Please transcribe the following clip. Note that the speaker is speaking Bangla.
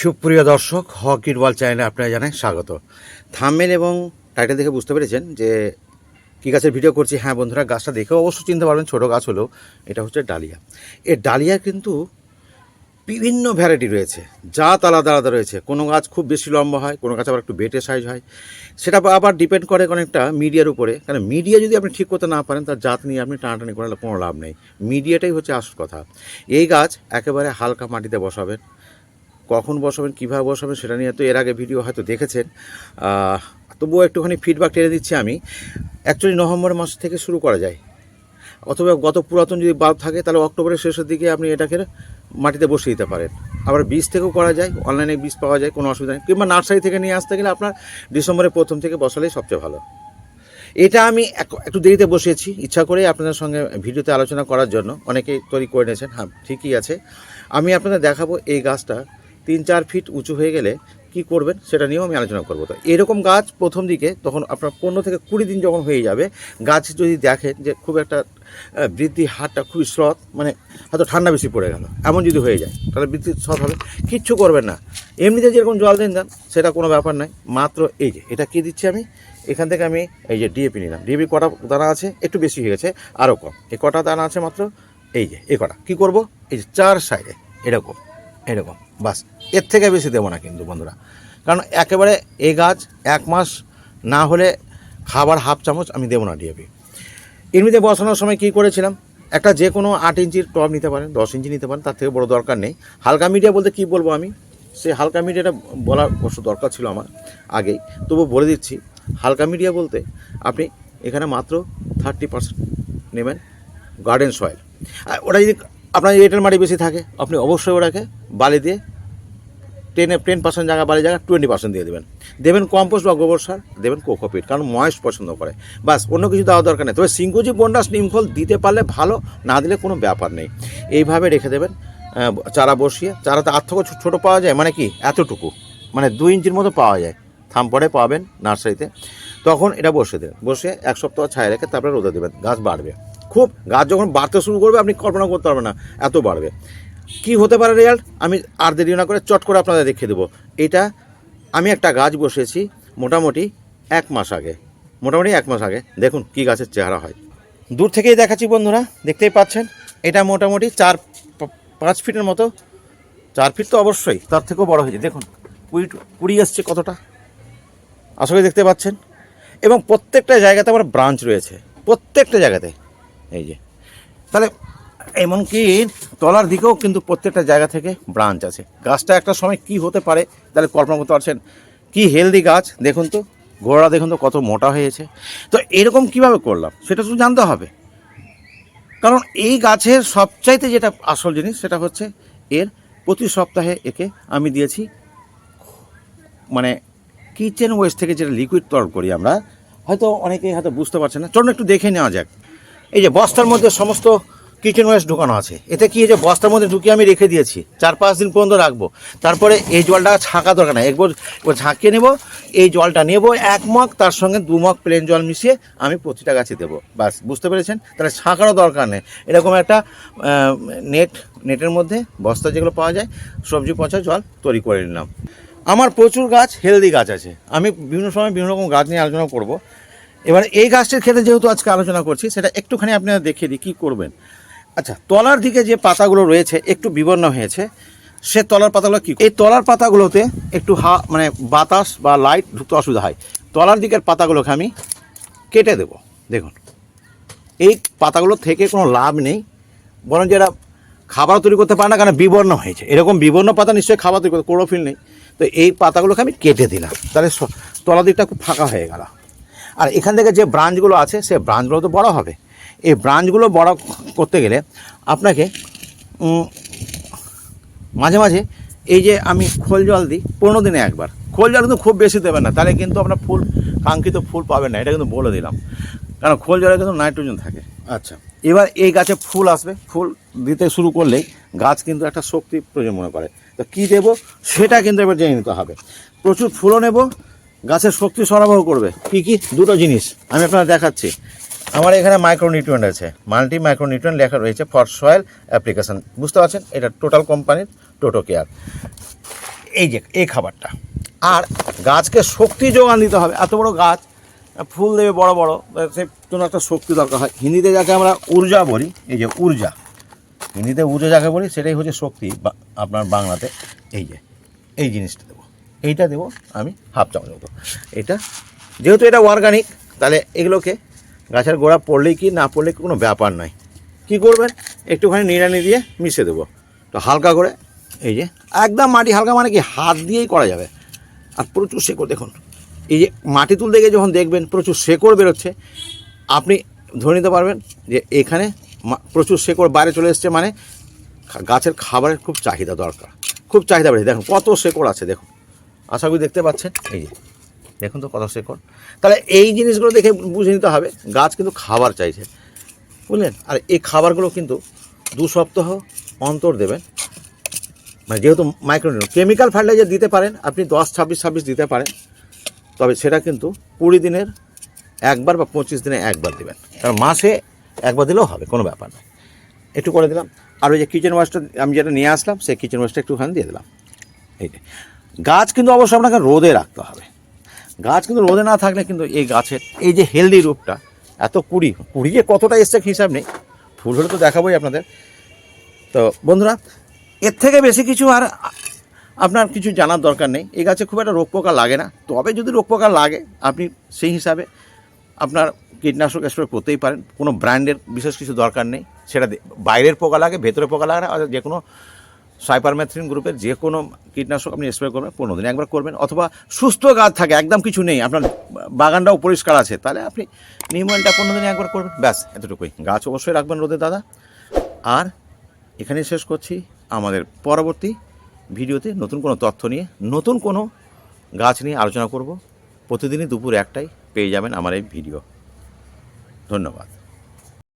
সুপ্রিয় দর্শক, হক ইটবল চ্যানেলে আপনারা জানাই স্বাগত। থামমেল এবং টাইটেল দেখে বুঝতে পেরেছেন যে কী গাছের ভিডিও করছি। হ্যাঁ বন্ধুরা, গাছটা দেখেও অবশ্য চিনতে পারবেন, ছোটো গাছ হলেও। এটা হচ্ছে ডালিয়া। এর ডালিয়া কিন্তু বিভিন্ন ভ্যারাইটি রয়েছে, জাত আলাদা আলাদা রয়েছে। কোনো গাছ খুব বেশি লম্বা হয়, কোনো গাছ আবার একটু বেটে সাইজ হয়। সেটা আবার ডিপেন্ড করে অনেকটা মিডিয়ার উপরে। কারণ মিডিয়া যদি আপনি ঠিক করতে না পারেন, তার জাত নিয়ে আপনি টানাটানি করালে কোনো লাভ নেই। মিডিয়াটাই হচ্ছে আসল কথা। এই গাছ একেবারে হালকা মাটিতে বসাবেন। কখন বসাবেন, কীভাবে বসাবেন সেটা নিয়ে তো এর আগে ভিডিও হয়তো দেখেছেন। তবুও একটুখানি ফিডব্যাক টেনে দিচ্ছি আমি। অ্যাকচুয়ালি নভেম্বর মাস থেকে শুরু করা যায়। অথবা গত পুরাতন যদি বাল্ব থাকে, তাহলে অক্টোবরের শেষের দিকে আপনি এটাকে মাটিতে বসিয়ে দিতে পারেন। আবার বীজ থেকেও করা যায় অনলাইনে বীজ পাওয়া যায়, কোনো অসুবিধা নেই। কিংবা নার্সারি থেকে নিয়ে আসতে গেলে আপনার ডিসেম্বরের প্রথম থেকে বসালেই সবচেয়ে ভালো। এটা আমি এক- একটু দেরিতে বসিয়েছি, ইচ্ছা করে আপনাদের সঙ্গে ভিডিওতে আলোচনা করার জন্য। অনেকেই তৈরি করে নিয়েছেন হ্যাঁ ঠিকই আছে। আমি আপনাদের দেখাবো এই গাছটা তিন চার ফিট উঁচু হয়ে গেলে কি করবেন সেটা নিয়েও আমি আলোচনা করব। তো এরকম গাছ প্রথম দিকে তখন আপনার পনেরো থেকে কুড়ি দিন যখন হয়ে যাবে, গাছ যদি দেখেন যে খুব একটা বৃদ্ধি হারটা খুবই স্রত মানে হয়তো ঠান্ডা বেশি পড়ে গেল, এমন যদি হয়ে যায়, তাহলে বৃদ্ধি স্রত হবে। কিচ্ছু করবেন না। এমনিতে যেরকম জল দিন দেন সেটা কোনো ব্যাপার নয়। মাত্র এই যে, এটা কি দিচ্ছি আমি? এখান থেকে আমি এই যে ডিএপি নিলাম। ডিএপি কটা দানা আছে? একটু বেশি হয়ে গেছে আরও কম। এ কটা দানা আছে মাত্র? এই যে, এ কটা। কী করব? এই যে চার সাইডে এরকম এরকম। বাস, এর থেকে বেশি দেবো না কিন্তু বন্ধুরা। কারণ একেবারে এই গাছ এক মাস না হলে খাবার হাফ চামচ আমি দেবো না ডিএপি এমনিতে বসানোর সময় কী করেছিলাম? একটা যে কোনো আট ইঞ্চির টব নিতে পারেন, দশ ইঞ্চি নিতে পারেন, তার থেকে বড় দরকার নেই। হালকা মিডিয়া বলতে কী বলব আমি? সেই হালকা মিডিয়াটা বলার অবশ্য দরকার ছিল আমার আগেই। তবু বলে দিচ্ছি, হালকা মিডিয়া বলতে আপনি এখানে মাত্র থার্টি পার্সেন্ট নেবেন গার্ডেন সয়েল ওটা যদি আপনার এঁটেল মাটি বেশি থাকে, আপনি অবশ্যই ওটাকে বালি দিয়ে টেনে টেন পার্সেন্ট জায়গা বালি জায়গা টোয়েন্টি পার্সেন্ট দিয়ে দেবেন। দেবেন কম্পোস্ট বা গোবর সার, দেবেন কোকোপিট, কারণ ময়েস্ট পছন্দ করে। বাস অন্য কিছু দেওয়া দরকার নেই। তবে সিঙ্কুজি বন্ডাস নিমখোল দিতে পারলে ভালো, না দিলে কোনো ব্যাপার নেই। এইভাবে রেখে দেবেন চারা বসিয়ে। চারা তো আর থেকেও ছো- ছোটো পাওয়া যায় মানে কি? এতটুকু। মানে দুই ইঞ্চির মতো পাওয়া যায়। থামপড়ে পাবেন নার্সারিতে। তখন এটা বসে দেবেন। বসে এক সপ্তাহ ছায়া রেখে তারপরে রোদে দেবেন। গাছ বাড়বে। খুব, গাছ যখন বাড়তে শুরু করবে, আপনি কল্পনা করতে পারবেন না, এত বাড়বে। কি হতে পারে রেজাল্ট আমি আর দেরি না করে চট করে আপনাদের দেখিয়ে দেবো। এটা আমি একটা গাছ বসিয়েছি মোটামুটি এক মাস আগে। মোটামুটি এক মাস আগে। দেখুন কি গাছের চেহারা হয়। দূর থেকেই দেখাচ্ছি বন্ধুরা, দেখতেই পাচ্ছেন। এটা মোটামুটি চার পাঁচ ফিটের মতো। চার ফিট তো অবশ্যই, তার থেকেও বড় হয়েছে। দেখুন, কুড়ি কুড়ি আসছে কতটা? আশা করি দেখতে পাচ্ছেন। এবং প্রত্যেকটা জায়গাতে আমার ব্রাঞ্চ রয়েছে। প্রত্যেকটা জায়গাতে। এই যে। তাহলে এমনকি তলার দিকেও কিন্তু প্রত্যেকটা জায়গা থেকে ব্রাঞ্চ আছে। গাছটা একটা সময় কি হতে পারে, তাহলে কল্পনা করতে পারছেন? কি হেলদি গাছ, দেখুন তো, ঘোড়া দেখুন তো কত মোটা হয়েছে। তো এরকম কীভাবে করলাম, সেটা তো জানতে হবে। কারণ এই গাছের সবচাইতে যেটা আসল জিনিস, সেটা হচ্ছে এর প্রতি সপ্তাহে একে আমি দিয়েছি মানে কিচেন ওয়েস্ট থেকে যেটা লিকুইড তরল করি আমরা, হয়তো অনেকেই হয়তো বুঝতে পারছে না, চলুন একটু দেখে নেওয়া যাক। এই যে বস্তার মধ্যে সমস্ত কিচেন ওয়েস্ট ঢুকানো আছে। এতে কি যে বস্তার মধ্যে ঢুকিয়ে আমি রেখে দিয়েছি? চার পাঁচ দিন পর্যন্ত রাখব। তারপরে এই জলটা ছাঁকা দরকার নাই। একবার ঝাঁকিয়ে নেব, এই জলটা নেব, এক মগ, তার সঙ্গে দু মগ প্লেন জল মিশিয়ে আমি প্রতিটা গাছে দেবো। বাস বুঝতে পেরেছেন? তাহলে ছাঁকারও দরকার নেই। এরকম একটা নেট নেটের মধ্যে বস্তা যেগুলো পাওয়া যায়, সবজি পচা জল তৈরি করে নিলাম। আমার প্রচুর গাছ হেলদি গাছ আছে। আমি বিভিন্ন সময় বিভিন্ন রকম গাছ নিয়ে আলোচনা করব। এবার এই গাছটির ক্ষেত্রে যেহেতু আজকে আলোচনা করছি, সেটা একটুখানি আপনারা দেখিয়ে দিই, কী করবেন? আচ্ছা তলার দিকে যে পাতাগুলো রয়েছে একটু বিবর্ণ হয়েছে, সে তলার পাতাগুলো কী এই তলার পাতাগুলোতে একটু হা মানে বাতাস বা লাইট ঢুকতে অসুবিধা হয়। তলার দিকের পাতাগুলোকে আমি কেটে দেব। দেখুন, এই পাতাগুলো থেকে কোনো লাভ নেই। বরং যেটা খাবার তৈরি করতে পারে না, কারণ বিবর্ণ হয়েছে। এরকম বিবর্ণ পাতা নিশ্চয়ই খাবার তৈরি করতে, ক্লোরোফিল নেই। তো এই পাতাগুলোকে আমি কেটে দিলাম। তাহলে স- তলা দিকটা খুব ফাঁকা হয়ে গেল। আর এখান থেকে যে ব্রাঞ্চগুলো আছে, সে ব্রাঞ্চগুলো তো বড় হবে। এই ব্রাঞ্চগুলো বড় করতে গেলে আপনাকে মাঝে মাঝে এই যে আমি খোল জল দিই পনেরো দিনে একবার। খোল জল কিন্তু খুব বেশি দেবেন না তাহলে কিন্তু আপনার ফুল কাঙ্ক্ষিত ফুল পাবেন না এটা কিন্তু বলে দিলাম। কারণ খোল জলে কিন্তু নাইট্রোজেন থাকে। আচ্ছা। এবার এই গাছে ফুল আসবে ফুল দিতে শুরু করলেই গাছ কিন্তু একটা শক্তি প্রয়োজন মনে করে। তো কী দেবো? সেটা কিন্তু এবার জেনে নিতে হবে। প্রচুর ফুলও নেব গাছের শক্তি সরবরাহ করবে। কী কী? দুটো জিনিস আমি আপনার দেখাচ্ছি। আমার এখানে মাইক্রো মাইক্রোনিউট্রিয়েন্ট আছে। মাল্টি মাইক্রো মাইক্রোনিউট্রিয়েন্ট লেখা রয়েছে ফর সয়েল অ্যাপ্লিকেশন বুঝতে পারছেন? এটা টোটাল কোম্পানির টোটো কেয়ার এই যে, এই খাবারটা। আর গাছকে শক্তি যোগান দিতে হবে। এত বড় গাছ, ফুল দেবে বড় বড়, সে জন্য একটা শক্তি দরকার হয়। হিন্দিতে যাকে আমরা ঊর্জা বলি, এই যে ঊর্জা হিন্দিতে ঊর্জা যাকে বলি, সেটাই হচ্ছে শক্তি, বা আপনার বাংলাতে এই যে, এই জিনিসটা দেবো। এইটা দেবো আমি হাফ চামচ এটা, যেহেতু এটা অর্গানিক তাহলে এগুলোকে গাছের গোড়া পড়লেই কি, না পড়লে কোনো ব্যাপার নয়। কি করবেন? একটুখানি নিড়ানি দিয়ে মিশে দেবো। তো হালকা করে, এই যে, একদম মাটি হালকা মানে কি, হাত দিয়েই করা যাবে। আর প্রচুর শেকড়, দেখুন। এই যে মাটি তুলতে গিয়ে যখন দেখবেন প্রচুর শেকড় বেরোচ্ছে, আপনি ধরে নিতে পারবেন যে এখানে প্রচুর শেকড় বাইরে চলে এসছে মানে গাছের খাবারের খুব চাহিদা দরকার। খুব চাহিদা বেড়েছে দেখুন কত শেকড় আছে, দেখুন। আশা করি দেখতে পাচ্ছেন। এই যে দেখুন তো কত শেকড় তাহলে এই জিনিসগুলো দেখে বুঝে নিতে হবে, গাছ কিন্তু খাবার চাইছে, বুঝলেন? আর এই খাবারগুলো কিন্তু দু সপ্তাহ অন্তর দেবেন। মানে যেহেতু মাইক্রোনিউট্রিয়েন্ট কেমিক্যাল ফার্টিলাইজার দিতে পারেন, আপনি দশ, ছাব্বিশ ছাব্বিশ দিতে পারেন, তবে সেটা কিন্তু কুড়ি দিনের একবার বা পঁচিশ দিনে একবার দেবেন। কারণ মাসে একবার দিলেও হবে, কোনো ব্যাপার না একটু করে দিলাম। আর ওই যে কিচেন ওয়াশটা আমি যেটা নিয়ে আসলাম, সেই কিচেন ওয়াশটা একটুখানি দিয়ে দিলাম। এই গাছ কিন্তু অবশ্যই আপনাকে রোদে রাখতে হবে। গাছ কিন্তু রোদে না থাকলে কিন্তু এই গাছের এই যে হেলদি রূপটা, এত কুড়ি কুড়ি যে কতটা এসছে হিসাব নেই। ফুল হলে তো দেখাবোই আপনাদের। তো বন্ধুরা, এর থেকে বেশি কিছু আর আপনার কিছু জানার দরকার নেই। এই গাছে খুব একটা রোগ পোকা লাগে না। তবে যদি রোগ পোকা লাগে, আপনি সেই হিসাবে আপনার কীটনাশক স্প্রে করতেই পারেন। কোনো ব্র্যান্ডের বিশেষ কিছু দরকার নেই। সেটা বাইরের পোকা লাগে, ভেতরে পোকা লাগে না যে কোনো সাইপারমেথ্রিন গ্রুপের যে কোনো কীটনাশক আপনি স্প্রে করবেন, পনেরো দিন একবার করবেন, অথবা সুস্থ গাছ থাকে, একদম কিছু নেই, আপনার বাগানটাও পরিষ্কার আছে, তাহলে আপনি নিউমনটা পনেরো দিনে একবার করবেন, ব্যাস, এতটুকুই। গাছ অবশ্যই রাখবেন রোদে, দাদা। আর এখানেই শেষ করছি আমাদের পরবর্তী ভিডিওতে নতুন কোনো তথ্য নিয়ে, নতুন কোনো গাছ নিয়ে আলোচনা করব। প্রতিদিনই দুপুর একটাই পেয়ে যাবেন আমার এই ভিডিও। ধন্যবাদ।